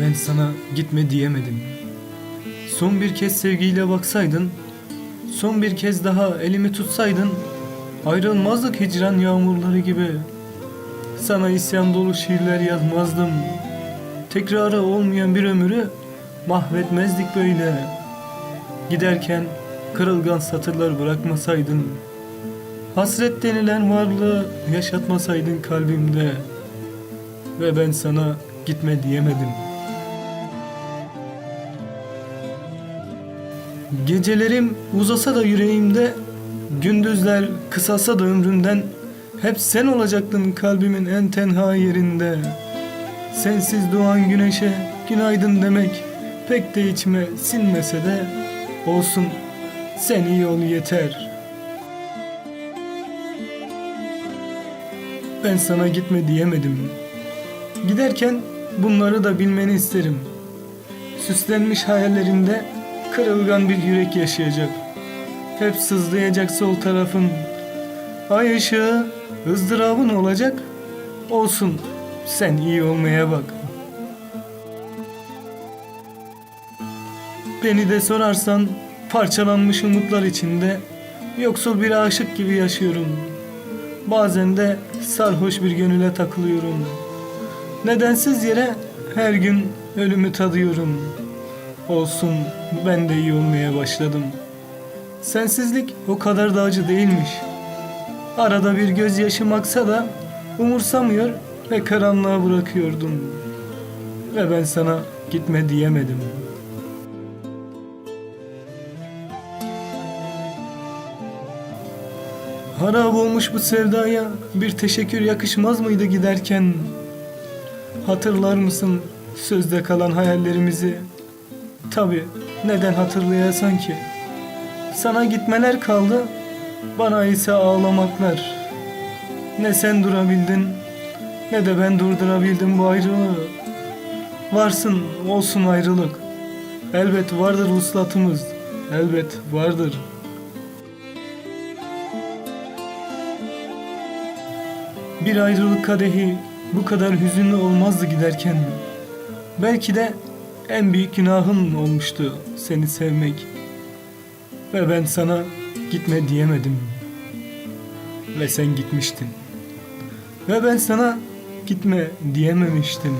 Ben sana gitme diyemedim. Son bir kez sevgiyle baksaydın, son bir kez daha elimi tutsaydın, ayrılmazdık hicran yağmurları gibi. Sana isyan dolu şiirler yazmazdım. Tekrarı olmayan bir ömrü mahvetmezdik böyle. Giderken kırılgan satırlar bırakmasaydın. Hasret denilen varlığı yaşatmasaydın kalbimde. Ve ben sana gitme diyemedim. Gecelerim uzasa da yüreğimde, gündüzler kısalsa da ömrümden, hep sen olacaktın kalbimin en tenha yerinde. Sensiz doğan güneşe günaydın demek pek de içime sinmese de olsun sen iyi ol yeter. Ben sana gitme diyemedim. Giderken bunları da bilmeni isterim. Süslenmiş hayallerinde kırılgan bir yürek yaşayacak. Hep sızlayacak sol tarafın. Ay ışığı ızdırabın olacak. Olsun sen iyi olmaya bak. Beni de sorarsan parçalanmış umutlar içinde yoksul bir aşık gibi yaşıyorum. Bazen de sarhoş bir gönüle takılıyorum. Nedensiz yere her gün ölümü tadıyorum. Olsun ben de iyi olmaya başladım. Sensizlik o kadar da acı değilmiş. Arada bir gözyaşım aksa da umursamıyor ve karanlığa bırakıyordum. Ve ben sana gitme diyemedim. Harap olmuş bu sevdaya bir teşekkür yakışmaz mıydı giderken? Hatırlar mısın sözde kalan hayallerimizi? Tabi neden hatırlayasın ki? Sana gitmeler kaldı, bana ise ağlamaklar. Ne sen durabildin, ne de ben durdurabildim bu ayrılığı. Varsın olsun ayrılık. Elbet vardır uslatımız, elbet vardır. Bir ayrılık kadehi bu kadar hüzünlü olmazdı giderken. Belki de en büyük günahın olmuştu seni sevmek. Ve ben sana gitme diyemedim. Ve sen gitmiştin. Ve ben sana gitme diyememiştim.